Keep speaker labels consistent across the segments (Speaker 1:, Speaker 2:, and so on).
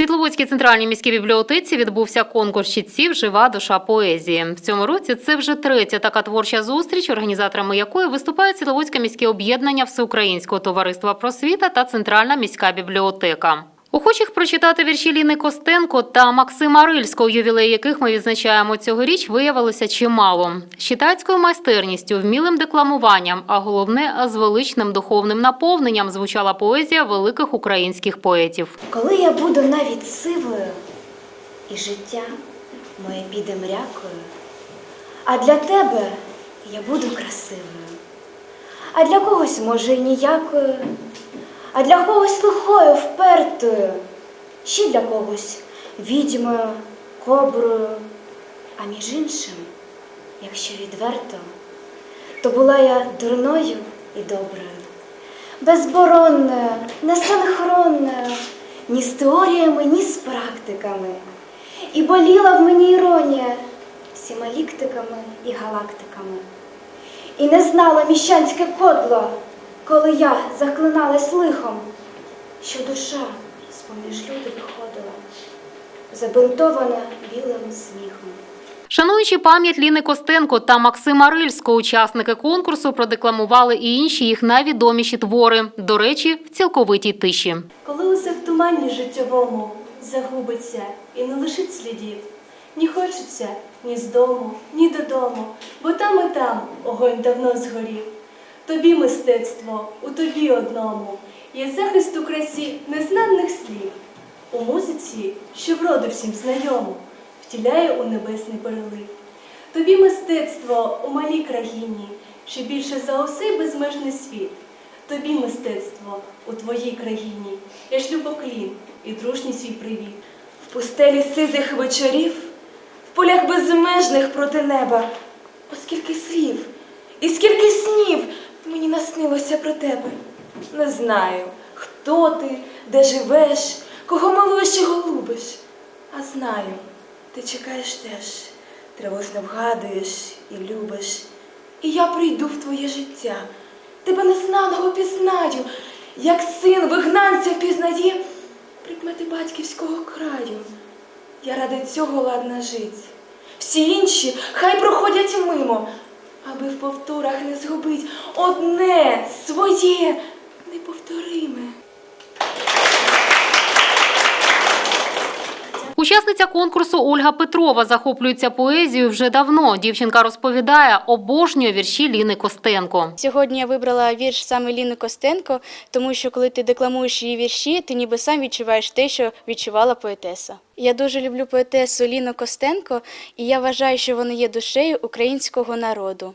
Speaker 1: Світловодській центральній міській бібліотеці відбувся конкурс чітців Жива душа поезії. В цьому році це вже третя така творча зустріч, організаторами якої виступають Світловодське міське об'єднання Всеукраїнського товариства просвіта та Центральна міська бібліотека. Охочих прочитати вірші Ліни Костенко та Максима Рильського, ювілей яких ми відзначаємо цьогоріч, виявилося чимало. З читацькою майстерністю, вмілим декламуванням, а головне з величним духовним наповненням звучала поезія великих українських поетів.
Speaker 2: Коли я буду навіть сивою, і життя моє піде мрякою, а для тебе я буду красивою, а для когось, може, і ніякою, а для когось лихою, впертою, ще для когось відьмою, коброю, а між іншим, якщо відверто, то була я дурною і доброю безборонною, несинхронною, ні з теоріями, ні з практиками. І боліла в мені іронія всіма ліктиками і галактиками. І не знала міщанське кодло, коли я заклиналась лихом, що душа з-поміж люди виходила, забинтована білим сміхом.
Speaker 1: Шануючи пам'ять Ліни Костенко та Максима Рильського, учасники конкурсу продекламували і інші їх найвідоміші твори. До речі, в цілковитій тиші.
Speaker 3: Коли усе в туманні життєвому загубиться і не лишить слідів, ні хочеться ні з дому, ні додому, бо там і там огонь давно згорів. Тобі мистецтво, у тобі одному, є захист у красі незнаних слів. У музиці, що вроду всім знайому, втіляє у небесний перелив. Тобі мистецтво у малій країні, що більше за усе безмежний світ. Тобі мистецтво у твоїй країні, я шлю поклін і дружній свій привіт.
Speaker 2: В пустелі сизих вечорів, в полях безмежних проти неба. Оскільки слів і скільки снів мені наснилося про тебе. Не знаю, хто ти, де живеш, кого милуєш і голубиш. А знаю, ти чекаєш теж, тривожно вгадуєш і любиш. І я прийду в твоє життя, тебе незнаного пізнаю, як син вигнанця впізнає прикмети батьківського краю. Я ради цього ладна жить. Всі інші хай проходять мимо, аби в повторах не згубить одне своє
Speaker 1: Учасниця конкурсу Ольга Петрова захоплюється поезією вже давно. Дівчинка розповідає, обожнює вірші Ліни Костенко.
Speaker 4: Сьогодні я вибрала вірш саме Ліни Костенко, тому що коли ти декламуєш її вірші, ти ніби сам відчуваєш те, що відчувала поетеса. Я дуже люблю поетесу Ліну Костенко, і я вважаю, що вона є душею українського народу.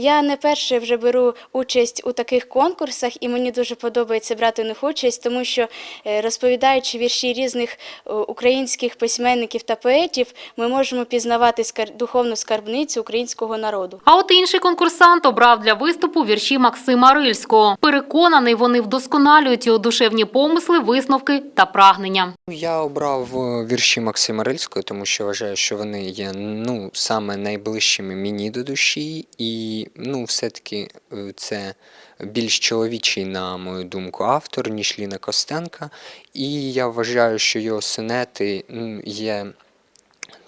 Speaker 4: Я не перше вже беру участь у таких конкурсах, і мені дуже подобається брати в них участь, тому що е, розповідаючи вірші різних е, українських письменників та поетів, ми можемо пізнавати духовну скарбницю українського народу.
Speaker 1: А от інший конкурсант обрав для виступу вірші Максима Рильського. Переконаний, вони вдосконалюють його душевні помисли, висновки та прагнення.
Speaker 5: Я обрав е, вірші Максима Рильського, тому що вважаю, що вони є ну, саме найближчими мені до душі, і ну, все-таки е, це більш чоловічий, на мою думку, автор, ніж Ліна Костенка. І я вважаю, що його сонети є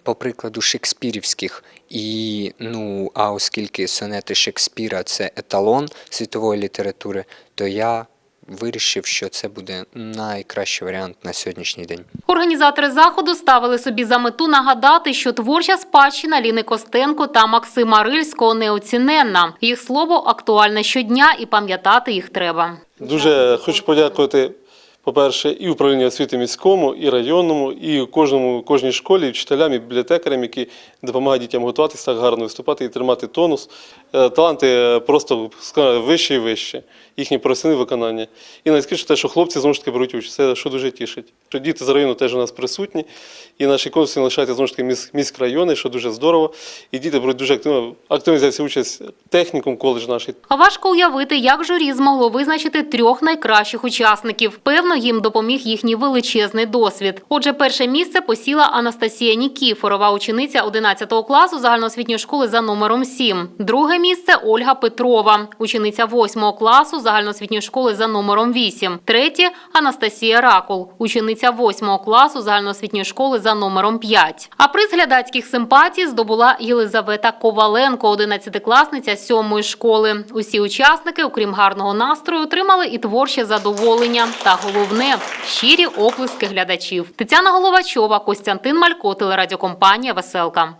Speaker 5: по прикладу шекспірівських, і ну, а оскільки сонети Шекспіра це еталон світової літератури, то я вирішив, що це буде найкращий варіант на сьогоднішній день.
Speaker 1: Організатори заходу ставили собі за мету нагадати, що творча спадщина Ліни Костенко та Максима Рильського неоціненна. Їх слово актуальне щодня і пам'ятати їх треба.
Speaker 6: Дуже хочу подякувати, по-перше, і управління освіти міському, і районному, і кожному, кожній школі, і вчителям, і бібліотекарям, які допомагають дітям готуватися так гарно виступати і тримати тонус. Е, Таланти е, просто скажімо, вище і вище, їхні професійні виконання. І найскільше те, що хлопці знову ж таки беруть участь, це що дуже тішить. Що діти з району теж у нас присутні, і наші конкурси лишаються знову ж таки міськ, міськрайони, що дуже здорово. І діти беруть дуже активно, активно взявся участь технікум, коледж наш.
Speaker 1: А важко уявити, як журі змогло визначити трьох найкращих учасників. Певно, їм допоміг їхній величезний досвід. Отже, перше місце посіла Анастасія Нікіфорова, учениця 11 класу загальноосвітньої школи за номером 7. Друге місце Ольга Петрова, учениця 8 класу загальноосвітньої школи за номером 8. Третє Анастасія Ракул, учениця учениця 8 класу загальноосвітньої школи за номером 5. А приз глядацьких симпатій здобула Єлизавета Коваленко, 11-класниця 7 школи. Усі учасники, окрім гарного настрою, отримали і творче задоволення. Та головне щирі оплески глядачів. Тетяна Головачова, Костянтин Малько, телерадіокомпанія Веселка.